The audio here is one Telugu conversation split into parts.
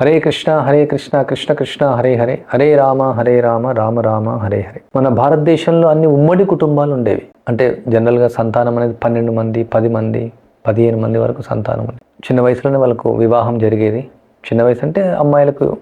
హరే కృష్ణ హరే కృష్ణ కృష్ణ కృష్ణ హరే హరే. హరే రామ హరే రామ రామ రామ హరే హరే. మన భారతదేశంలో అన్ని ఉమ్మడి కుటుంబాలు ఉండేవి. అంటే జనరల్గా సంతానం అనేది పన్నెండు మంది పది మంది పదిహేను మంది వరకు సంతానం ఉంది. చిన్న వయసులోనే వాళ్ళకు వివాహం జరిగేది. చిన్న వయసు అంటే అమ్మాయిలకు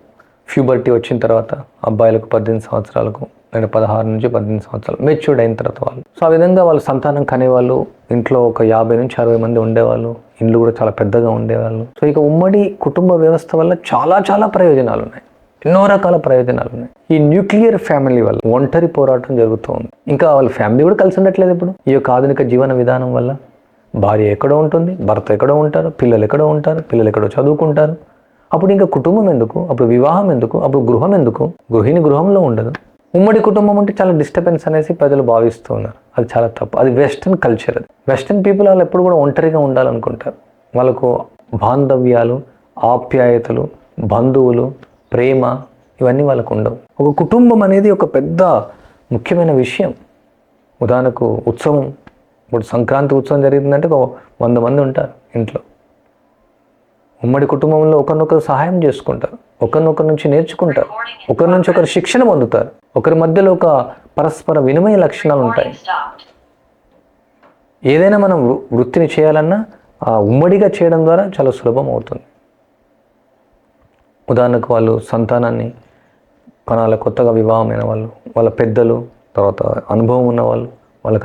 ఫ్యూబర్టీ వచ్చిన తర్వాత అబ్బాయిలకు పద్దెనిమిది సంవత్సరాలకు లేదా పదహారు నుంచి పద్దెనిమిది సంవత్సరాలు మెచ్యూర్డ్ అయిన తర్వాత వాళ్ళు. సో ఆ విధంగా వాళ్ళు సంతానం కనేవాళ్ళు. ఇంట్లో ఒక యాభై నుంచి అరవై మంది ఉండేవాళ్ళు. ఇండ్లు కూడా చాలా పెద్దగా ఉండేవాళ్ళు. సో ఇక ఉమ్మడి కుటుంబ వ్యవస్థ వల్ల చాలా చాలా ప్రయోజనాలు ఉన్నాయి. ఎన్నో రకాల ప్రయోజనాలు ఉన్నాయి. ఈ న్యూక్లియర్ ఫ్యామిలీ వల్ల ఒంటరి పోరాటం జరుగుతూ ఉంది. ఇంకా వాళ్ళ ఫ్యామిలీ కూడా కలిసి ఉండట్లేదు ఇప్పుడు. ఈ యొక్క ఆధునిక జీవన విధానం వల్ల భార్య ఎక్కడో ఉంటుంది భర్త ఎక్కడో ఉంటారు పిల్లలు ఎక్కడో ఉంటారు పిల్లలు ఎక్కడో చదువుకుంటారు. అప్పుడు ఇంకా కుటుంబం ఎందుకు? అప్పుడు వివాహం ఎందుకు? అప్పుడు గృహం ఎందుకు? గృహిణి గృహంలో ఉండదు. ఉమ్మడి కుటుంబం అంటే చాలా డిస్టర్బెన్స్ అనేసి ప్రజలు భావిస్తూ ఉన్నారు. అది చాలా తప్పు. అది వెస్ట్రన్ కల్చర్ అది. వెస్ట్రన్ పీపుల్ వాళ్ళు ఎప్పుడు కూడా ఒంటరిగా ఉండాలనుకుంటారు. వాళ్ళకు బాంధవ్యాలు ఆప్యాయతలు బంధువులు ప్రేమ ఇవన్నీ వాళ్ళకు ఉండవు. ఒక కుటుంబం అనేది ఒక పెద్ద ముఖ్యమైన విషయం. ఉదాహరణకు ఉత్సవం. ఇప్పుడు సంక్రాంతి ఉత్సవం జరిగిందంటే ఒక వంద మంది ఉంటారు ఇంట్లో. ఉమ్మడి కుటుంబంలో ఒకరినొకరు సహాయం చేసుకుంటారు. ఒకరినొకరి నుంచి నేర్చుకుంటారు. ఒకరి నుంచి ఒకరు శిక్షణ పొందుతారు. ఒకరి మధ్యలో ఒక పరస్పర వినిమయ లక్షణాలు ఉంటాయి. ఏదైనా మనం వృ- వృత్తిని చేయాలన్నా ఆ ఉమ్మడిగా చేయడం ద్వారా చాలా సులభం అవుతుంది. ఉదాహరణకు వాళ్ళు సంతానాన్ని కణాల కొత్తగా వివాహమైన వాళ్ళు వాళ్ళ పెద్దలు తర్వాత అనుభవం ఉన్న వాళ్ళు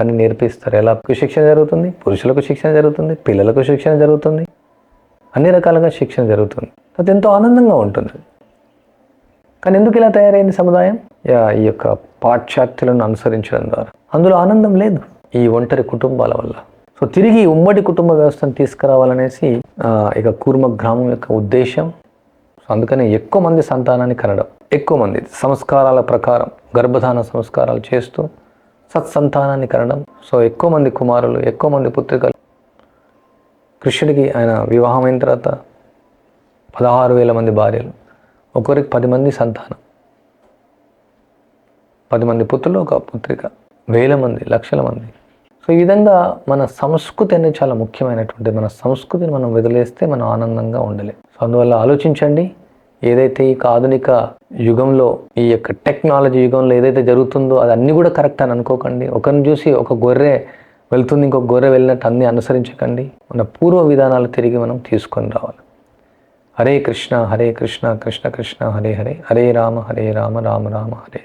నేర్పిస్తారు. ఎలా? శిక్షణ జరుగుతుంది. పురుషులకు శిక్షణ జరుగుతుంది. పిల్లలకు శిక్షణ జరుగుతుంది. అన్ని రకాలుగా శిక్షణ జరుగుతుంది. అది ఎంతో ఆనందంగా ఉంటుంది. కానీ ఎందుకు ఇలా తయారైంది సముదాయం? ఈ యొక్క పాశ్చాత్యులను అనుసరించడం ద్వారా. అందులో ఆనందం లేదు ఈ ఒంటరి కుటుంబాల వల్ల. సో తిరిగి ఉమ్మడి కుటుంబ వ్యవస్థను తీసుకురావాలనేసి ఇక కూర్మ గ్రామం యొక్క ఉద్దేశం. సో అందుకని ఎక్కువ మంది సంతానాన్ని కనడం ఎక్కువ మంది సంస్కారాల ప్రకారం గర్భధాన సంస్కారాలు చేస్తూ సత్సంతానాన్ని కనడం. సో ఎక్కువ మంది కుమారులు ఎక్కువ మంది పుత్రికలు కృష్ణుడికి ఆయన వివాహం అయిన తర్వాత పదహారు వేల మంది భార్యలు ఒకరికి పది మంది సంతానం పది మంది పుత్రులు ఒక పుత్రిక వేల మంది లక్షల మంది. సో ఈ విధంగా మన సంస్కృతి అనేది చాలా ముఖ్యమైనటువంటి మన సంస్కృతిని మనం వదిలేస్తే మనం ఆనందంగా ఉండలేం. సో అందువల్ల ఆలోచించండి ఏదైతే ఈ ఆధునిక యుగంలో ఈ యొక్క టెక్నాలజీ యుగంలో ఏదైతే జరుగుతుందో అది అన్నీ కూడా కరెక్ట్ అని అనుకోకండి. ఒకరిని చూసి ఒక గొర్రె వెళ్తుంది ఇంకో గొర్రె వెళ్ళినట్టు అన్నీ అనుసరించకండి. మన పూర్వ విధానాలు తిరిగి మనం తీసుకొని రావాలి. హరే కృష్ణ హరే కృష్ణ కృష్ణ కృష్ణ హరే హరే. హరే రామ హరే రామ రామ రామ హరే.